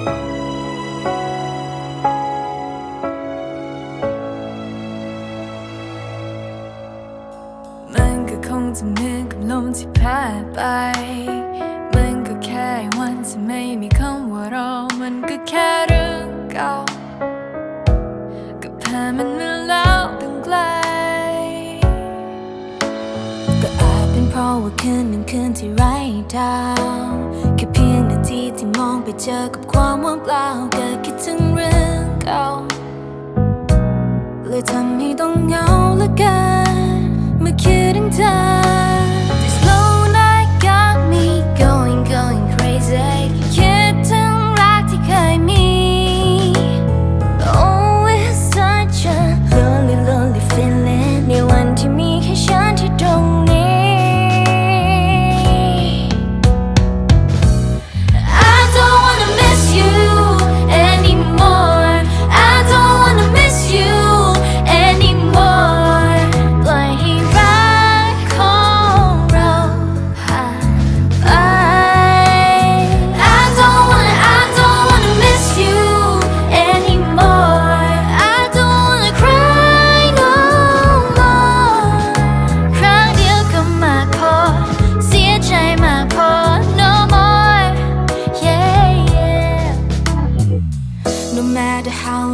มันก็คงจะเหมือนกับลมที่พัดไป มันก็แค่วันที่ไม่มีคำว่ารอ มันก็แค่เรื่องเก่า ก็ผ่านมันมาแล้วตั้งไกล ก็อาจเป็นเพราะว่าคืนหนึ่งคืนที่ไร้ดาวแค่เพียง ทีที่มองไปเจอกับความว่างเปล่าเกิดคิดถึงเรื่อง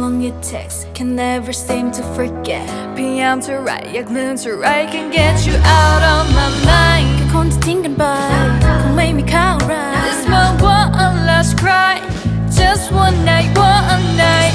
long it takes can never seem to forget พยายามเท่าไรอยากลืมเท่าไร can get you out of my mind แค่คนที่ทิ้งกันไปคงไม่มีค่าอะไร This my one last cry just one night one night Slow night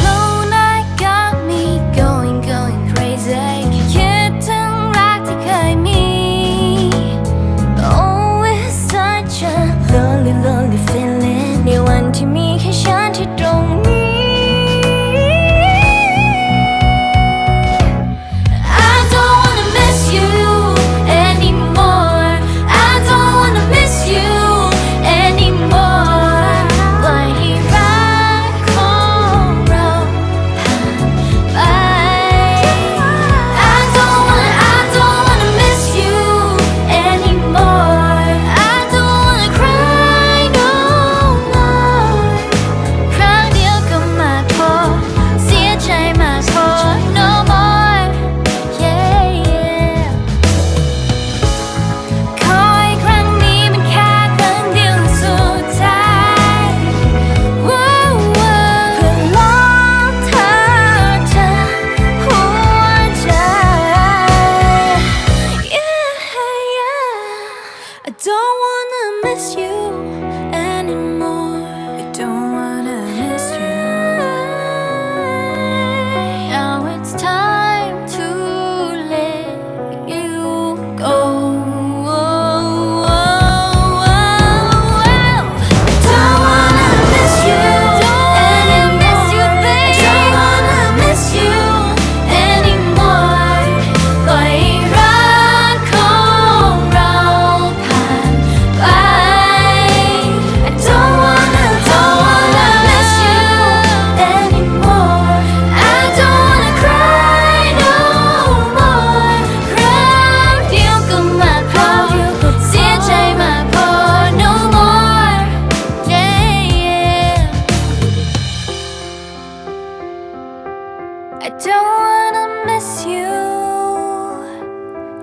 I don't wanna miss you.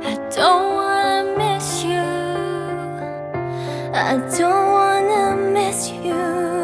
I don't wanna miss you. I don't wanna miss you.